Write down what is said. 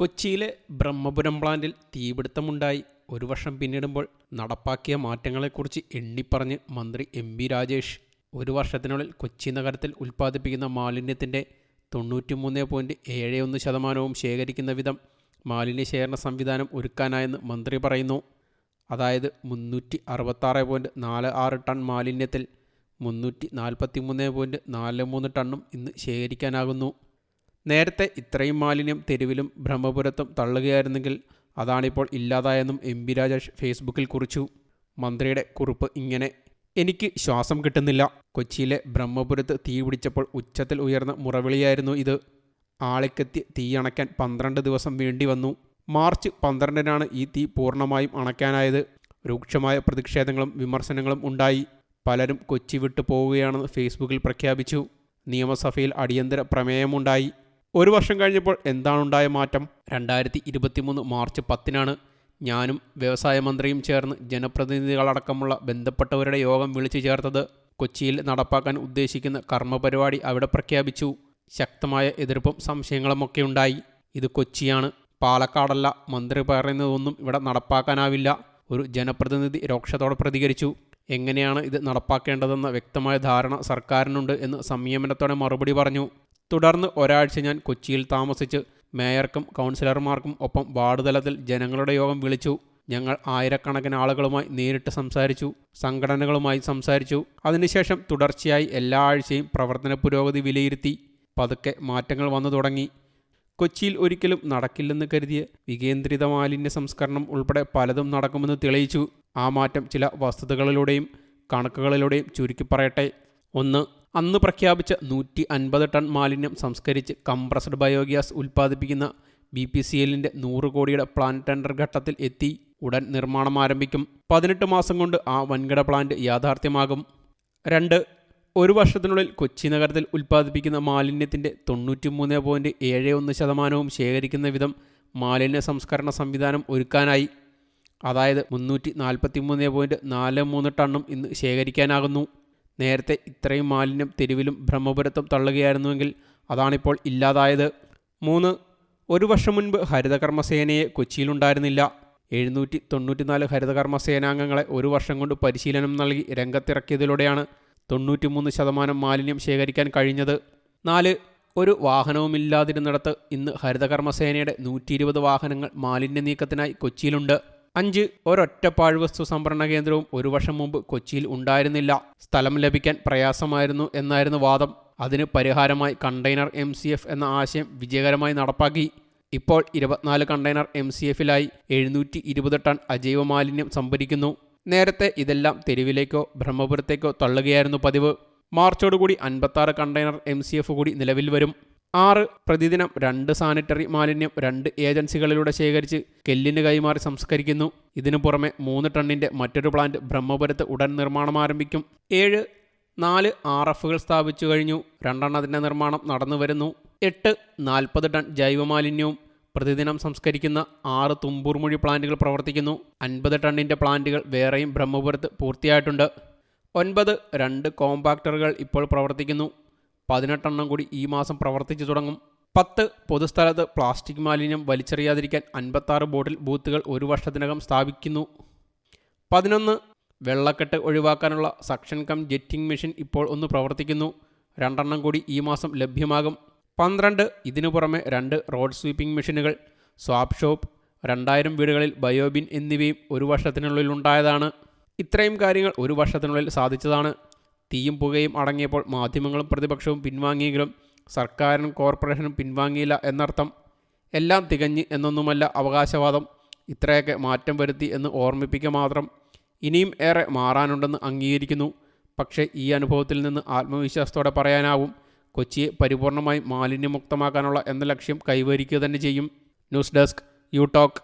കൊച്ചിയിലെ ബ്രഹ്മപുരം പ്ലാന്റിൽ തീപിടുത്തമുണ്ടായി. ഒരു വർഷം പിന്നിടുമ്പോൾ നടപ്പാക്കിയ മാറ്റങ്ങളെക്കുറിച്ച് എണ്ണിപ്പറഞ്ഞ് മന്ത്രി എം ബി രാജേഷ്. ഒരു വർഷത്തിനുള്ളിൽ കൊച്ചി നഗരത്തിൽ ഉൽപ്പാദിപ്പിക്കുന്ന മാലിന്യത്തിന്റെ തൊണ്ണൂറ്റിമൂന്ന് പോയിന്റ് ഏഴ് ഒന്ന് ശതമാനവും ശേഖരിക്കുന്ന വിധം മാലിന്യ ശേഖരണ സംവിധാനം ഒരുക്കാനായെന്ന് മന്ത്രി പറയുന്നു. അതായത് മുന്നൂറ്റി അറുപത്താറ് പോയിന്റ് നാല് ആറ് ടൺ മാലിന്യത്തിൽ മുന്നൂറ്റി നാൽപ്പത്തി മൂന്ന് പോയിന്റ് നാല് മൂന്ന് ടണ്ണും ഇന്ന് ശേഖരിക്കാനാകുന്നു. നേരത്തെ ഇത്രയും മാലിന്യം തെരുവിലും ബ്രഹ്മപുരത്തും തള്ളുകയായിരുന്നെങ്കിൽ അതാണിപ്പോൾ ഇല്ലാതായെന്നും എം പി രാജേഷ് ഫേസ്ബുക്കിൽ കുറിച്ചു. മന്ത്രിയുടെ കുറിപ്പ് ഇങ്ങനെ എനിക്ക് ശ്വാസം കിട്ടുന്നില്ല. കൊച്ചിയിലെ ബ്രഹ്മപുരത്ത് തീ പിടിച്ചപ്പോൾ ഉച്ചത്തിൽ ഉയർന്ന മുറവിളിയായിരുന്നു ഇത്. ആളിക്കെത്തി തീ അണയ്ക്കാൻ പന്ത്രണ്ട് ദിവസം വേണ്ടി വന്നു. മാർച്ച് പന്ത്രണ്ടിനാണ് ഈ തീ പൂർണമായും അണയ്ക്കാനായത്. രൂക്ഷമായ പ്രതിഷേധങ്ങളും വിമർശനങ്ങളും ഉണ്ടായി. പലരും കൊച്ചി വിട്ടു പോവുകയാണെന്ന് ഫേസ്ബുക്കിൽ പ്രഖ്യാപിച്ചു. നിയമസഭയിൽ അടിയന്തര പ്രമേയമുണ്ടായി. ഒരു വർഷം കഴിഞ്ഞപ്പോൾ എന്താണുണ്ടായ മാറ്റം? രണ്ടായിരത്തി ഇരുപത്തിമൂന്ന് മാർച്ച് പത്തിനാണ് ഞാനും വ്യവസായ മന്ത്രിയും ചേർന്ന് ജനപ്രതിനിധികളടക്കമുള്ള ബന്ധപ്പെട്ടവരുടെ യോഗം വിളിച്ചു ചേർത്തത്. കൊച്ചിയിൽ നടപ്പാക്കാൻ ഉദ്ദേശിക്കുന്ന കർമ്മപരിപാടി അവിടെ പ്രഖ്യാപിച്ചു. ശക്തമായ എതിർപ്പും സംശയങ്ങളുമൊക്കെ ഉണ്ടായി. ഇത് കൊച്ചിയാണ്. പാലക്കാടല്ല. മന്ത്രി പറയുന്നതൊന്നും ഇവിടെ നടപ്പാക്കാനാവില്ല. ഒരു ജനപ്രതിനിധി രോക്ഷത്തോടെ പ്രതികരിച്ചു. എങ്ങനെയാണ് ഇത് നടപ്പാക്കേണ്ടതെന്ന വ്യക്തമായ ധാരണ സർക്കാരിനുണ്ട് എന്ന് സംയമനത്തോടെ മറുപടി പറഞ്ഞു. തുടർന്ന് ഒരാഴ്ച ഞാൻ കൊച്ചിയിൽ താമസിച്ച് മേയർക്കും കൗൺസിലർമാർക്കും ഒപ്പം വാർഡ് തലത്തിൽ ജനങ്ങളുടെ യോഗം വിളിച്ചു. ഞങ്ങൾ ആയിരക്കണക്കിന് ആളുകളുമായി നേരിട്ട് സംസാരിച്ചു സംഘടനകളുമായി സംസാരിച്ചു. അതിനുശേഷം തുടർച്ചയായി എല്ലാ ആഴ്ചയും പ്രവർത്തന പുരോഗതി വിലയിരുത്തി. പതുക്കെ മാറ്റങ്ങൾ വന്നു തുടങ്ങി. കൊച്ചിയിൽ ഒരിക്കലും നടക്കില്ലെന്ന് കരുതിയ വികേന്ദ്രിത മാലിന്യ സംസ്കരണം ഉൾപ്പെടെ പലതും നടക്കുമെന്ന് തെളിയിച്ചു. ആ മാറ്റം ചില വസ്തുതകളിലൂടെയും കണക്കുകളിലൂടെയും ചുരുക്കി പറയട്ടെ. ഒന്ന് അന്ന് പ്രഖ്യാപിച്ച നൂറ്റി അൻപത് ടൺ മാലിന്യം സംസ്കരിച്ച് കംപ്രസ്ഡ് ബയോഗ്യാസ് ഉൽപ്പാദിപ്പിക്കുന്ന ബി പി സി എല്ലിന്റെ നൂറ് കോടിയുടെ പ്ലാൻ ടെൻഡർ ഘട്ടത്തിൽ എത്തി ഉടൻ നിർമ്മാണം ആരംഭിക്കും. പതിനെട്ട് മാസം കൊണ്ട് ആ വൻകിട പ്ലാന്റ് യാഥാർത്ഥ്യമാകും. രണ്ട് ഒരു വർഷത്തിനുള്ളിൽ കൊച്ചി നഗരത്തിൽ ഉൽപ്പാദിപ്പിക്കുന്ന മാലിന്യത്തിന്റെ തൊണ്ണൂറ്റിമൂന്ന് പോയിന്റ് ഏഴ് ഒന്ന് ശതമാനവും ശേഖരിക്കുന്ന വിധം മാലിന്യ സംസ്കരണ സംവിധാനം ഒരുക്കാനായി. അതായത് മുന്നൂറ്റി നാൽപ്പത്തി മൂന്ന് പോയിന്റ് നാല് മൂന്ന് ടണ്ണും ഇന്ന് ശേഖരിക്കാനാകുന്നു. നേരത്തെ ഇത്രയും മാലിന്യം തെരുവിലും ബ്രഹ്മപുരത്തും തള്ളുകയായിരുന്നുവെങ്കിൽ അതാണിപ്പോൾ ഇല്ലാതായത്. മൂന്ന് ഒരു വർഷം മുൻപ് ഹരിതകർമ്മസേനയെ കൊച്ചിയിലുണ്ടായിരുന്നില്ല. എഴുന്നൂറ്റി തൊണ്ണൂറ്റിനാല് ഹരിതകർമ്മ സേനാംഗങ്ങളെ ഒരു വർഷം കൊണ്ട് പരിശീലനം നൽകി രംഗത്തിറക്കിയതിലൂടെയാണ് തൊണ്ണൂറ്റിമൂന്ന് ശതമാനം മാലിന്യം ശേഖരിക്കാൻ കഴിഞ്ഞത്. നാല് ഒരു വാഹനവുമില്ലാതിരുന്നിടത്ത് ഇന്ന് ഹരിതകർമ്മസേനയുടെ നൂറ്റി ഇരുപത് വാഹനങ്ങൾ മാലിന്യ നീക്കത്തിനായി കൊച്ചിയിലുണ്ട്. അഞ്ച് ഒരൊറ്റ പാഴ്വസ്തു സംഭരണ കേന്ദ്രവും ഒരു വർഷം മുമ്പ് കൊച്ചിയിൽ ഉണ്ടായിരുന്നില്ല. സ്ഥലം ലഭിക്കാൻ പ്രയാസമായിരുന്നു എന്നായിരുന്നു വാദം. അതിന് പരിഹാരമായി കണ്ടെയ്നർ എം സി എഫ് എന്ന ആശയം വിജയകരമായി നടപ്പാക്കി. ഇപ്പോൾ ഇരുപത്തിനാല് കണ്ടെയ്നർ എം സി എഫിലായി എഴുന്നൂറ്റി ഇരുപത് ടൺ അജൈവ മാലിന്യം സംഭരിക്കുന്നു. നേരത്തെ ഇതെല്ലാം തെരുവിലേക്കോ ബ്രഹ്മപുരത്തേക്കോ തള്ളുകയായിരുന്നു പതിവ്. മാർച്ചോടുകൂടി അൻപത്താറ് കണ്ടെയ്നർ എം സി എഫ് കൂടി നിലവിൽ വരും. ആറ് പ്രതിദിനം രണ്ട് സാനിറ്ററി മാലിന്യം രണ്ട് ഏജൻസികളിലൂടെ ശേഖരിച്ച് കെല്ലിന് കൈമാറി സംസ്കരിക്കുന്നു. ഇതിനു പുറമെ മൂന്ന് ടണ്ണിന്റെ മറ്റൊരു പ്ലാന്റ് ബ്രഹ്മപുരത്ത് ഉടൻ നിർമ്മാണം ആരംഭിക്കും. ഏഴ് നാല് ആർ എഫുകൾ സ്ഥാപിച്ചു കഴിഞ്ഞു. രണ്ടെണ്ണത്തിന്റെ നിർമ്മാണം നടന്നു വരുന്നു. എട്ട് നാൽപ്പത് ടൺ ജൈവമാലിന്യവും പ്രതിദിനം സംസ്കരിക്കുന്ന ആറ് തുമ്പൂർമൊഴി പ്ലാന്റുകൾ പ്രവർത്തിക്കുന്നു. അൻപത് ടണ്ണിന്റെ പ്ലാന്റുകൾ വേറെയും ബ്രഹ്മപുരത്ത് പൂർത്തിയായിട്ടുണ്ട്. ഒൻപത് രണ്ട് കോമ്പാക്ടറുകൾ ഇപ്പോൾ പ്രവർത്തിക്കുന്നു. പതിനെട്ടെണ്ണം കൂടി ഈ മാസം പ്രവർത്തിച്ചു തുടങ്ങും. പത്ത് പൊതുസ്ഥലത്ത് പ്ലാസ്റ്റിക് മാലിന്യം വലിച്ചെറിയാതിരിക്കാൻ അൻപത്താറ് ബോട്ടിൽ ബൂത്തുകൾ ഒരു വർഷത്തിനകം സ്ഥാപിക്കുന്നു. പതിനൊന്ന് വെള്ളക്കെട്ട് ഒഴിവാക്കാനുള്ള സക്ഷൻ കം ജെറ്റിംഗ് മെഷീൻ ഇപ്പോൾ ഒന്ന് പ്രവർത്തിക്കുന്നു. രണ്ടെണ്ണം കൂടി ഈ മാസം ലഭ്യമാകും. പന്ത്രണ്ട് ഇതിനു പുറമെ രണ്ട് റോഡ് സ്വീപ്പിംഗ് മെഷീനുകൾ സ്വാപ്പ് ഷോപ്പ് രണ്ടായിരം വീടുകളിൽ ബയോബിൻ എന്നിവയും ഒരു വർഷത്തിനുള്ളിൽ ഉണ്ടായതാണ്. ഇത്രയും കാര്യങ്ങൾ ഒരു വർഷത്തിനുള്ളിൽ സാധിച്ചതാണ്. തീയും പുകയും അടങ്ങിയപ്പോൾ മാധ്യമങ്ങളും പ്രതിപക്ഷവും പിൻവാങ്ങിയെങ്കിലും സർക്കാരിനും കോർപ്പറേഷനും പിൻവാങ്ങിയില്ല എന്നർത്ഥം എല്ലാം തികഞ്ഞ് എന്നൊന്നുമല്ല അവകാശവാദം. ഇത്രയൊക്കെ മാറ്റം വരുത്തി എന്ന് ഓർമ്മിപ്പിക്കുക മാത്രം ഇനിയും ഏറെ മാറാനുണ്ടെന്ന് അംഗീകരിക്കുന്നു. പക്ഷേ ഈ അനുഭവത്തിൽ നിന്ന് ആത്മവിശ്വാസത്തോടെ പറയാനാവും. കൊച്ചിയെ പരിപൂർണമായി മാലിന്യമുക്തമാക്കാനുള്ള എന്ന ലക്ഷ്യം കൈവരിക്കുക തന്നെ ചെയ്യും. News desk you talk.